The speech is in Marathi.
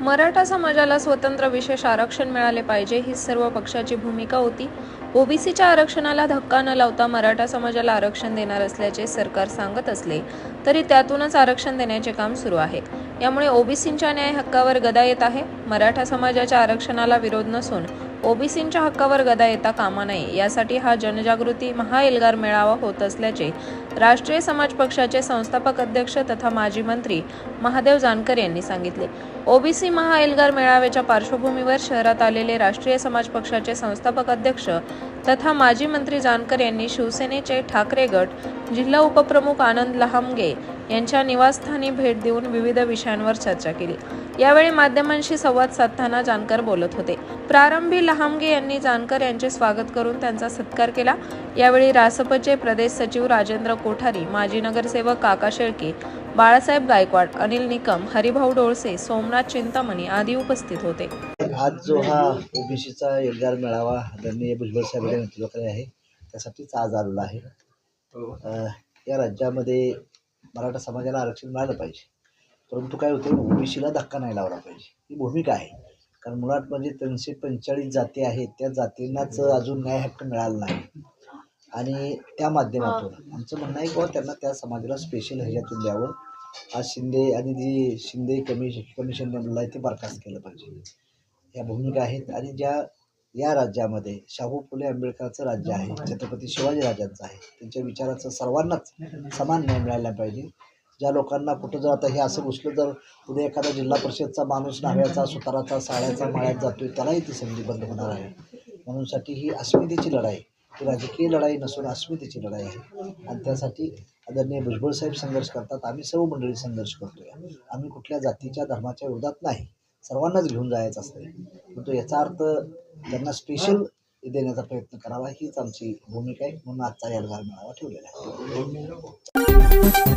मराठा समाजाला स्वतंत्र विशेष आरक्षण मिळाले पाहिजे ही सर्व पक्षाची भूमिका होती. ओबीसीच्या आरक्षणाला धक्का न लावता मराठा समाजाला आरक्षण देणार असल्याचे सरकार सांगत असले तरी त्यातूनच आरक्षण देण्याचे काम सुरू आहे. यामुळे ओबीसींच्या न्याय हक्कावर गदा येत आहे. मराठा समाजाच्या आरक्षणाला विरोध नसून ओबीसींच्या हक्कावर गदा येता कामा नये यासाठी हा जनजागृती महाएल्गार मेळावा होत असल्याचे राष्ट्रीय समाज पक्षाचे संस्थापक अध्यक्ष तथा माजी मंत्री महादेव जानकर यांनी सांगितले. ओबीसी महाएल्गार मेळाव्याच्या पार्श्वभूमीवर शहरात आलेले राष्ट्रीय समाज पक्षाचे संस्थापक अध्यक्ष तथा माजी मंत्री जानकर यांनी शिवसेनेचे ठाकरे गट जिल्हा उपप्रमुख आनंद लहामगे यांच्या निवासस्थानी भेट देऊन विविध विषयांवर चर्चा केली. यावेळी माध्यमांशी संवाद साधताना जानकर बोलत होते. प्रारंभी लहामगे यांनी जानकर यांचे स्वागत करून त्यांचा सत्कार केला. यावेळी रासपचे प्रदेश सचिव राजेंद्र कोठारी माजी नगरसेवक काका शेळके बाळासाहेब गायकवाड अनिल निकम हरिभाऊ डोळसे सोमनाथ चिंतामणी आदी उपस्थित होते. आज जो हा ओबीसीचा एल्गार मेळावा आदरणीय भुजबळ साहेबांच्या नेतृत्वाखाली आहे त्यासाठीच आज आलेला आहे. या राज्यामध्ये मराठा समाजाला आरक्षण मिळालं पाहिजे. परंतु काय होतं ओबीसीला धक्का नाही लावला पाहिजे. ही भूमिका आहे. कारण मुळात म्हणजे तीनशे पंचेचाळीस जाती आहेत त्या जातींनाच अजून न्याय हक्क मिळाला नाही. आणि त्या माध्यमातून. आमचं म्हणणं आहे की बाबा त्यांना त्या समाजाला स्पेशल ह्याच्यातून द्यावं. आज शिंदे आणि जी शिंदे कमिशन कमिशन नेमलेलं आहे ते बरखास्त केलं पाहिजे. या भूमिका आहेत आणि ज्या या राज्यामध्ये शाहू फुले आंबेडकरचं राज्य आहे छत्रपती शिवाजी राजांचं आहे. त्यांच्या विचाराचं सर्वांनाच समान न्याय मिळाला पाहिजे. ज्या लोकांना कुठं जर आता हे असं घुसलं जर उद्या एखादा जिल्हा परिषदचा माणूस नाव्याचा सुताराचा साड्याचा माळ्यात जातोय त्यालाही ती संधी बंद होणार आहे. म्हणून साठी ही अस्मितेची लढाई ही राजकीय लढाई नसून अस्मितेची लढाई आहे. आणि त्यासाठी आदरणीय भुजबळ साहेब संघर्ष करतात. आम्ही सर्व मंडळी संघर्ष करतोय. आम्ही कुठल्या जातीच्या धर्माच्या विरोधात नाही. सर्वांनाच घेऊन जायचं असतं परंतु याचा अर्थ त्यांना स्पेशल देण्याचा प्रयत्न करावा. हीच आमची भूमिका आहे. म्हणून आजचा यादगार मेळावा ठेवलेला आहे.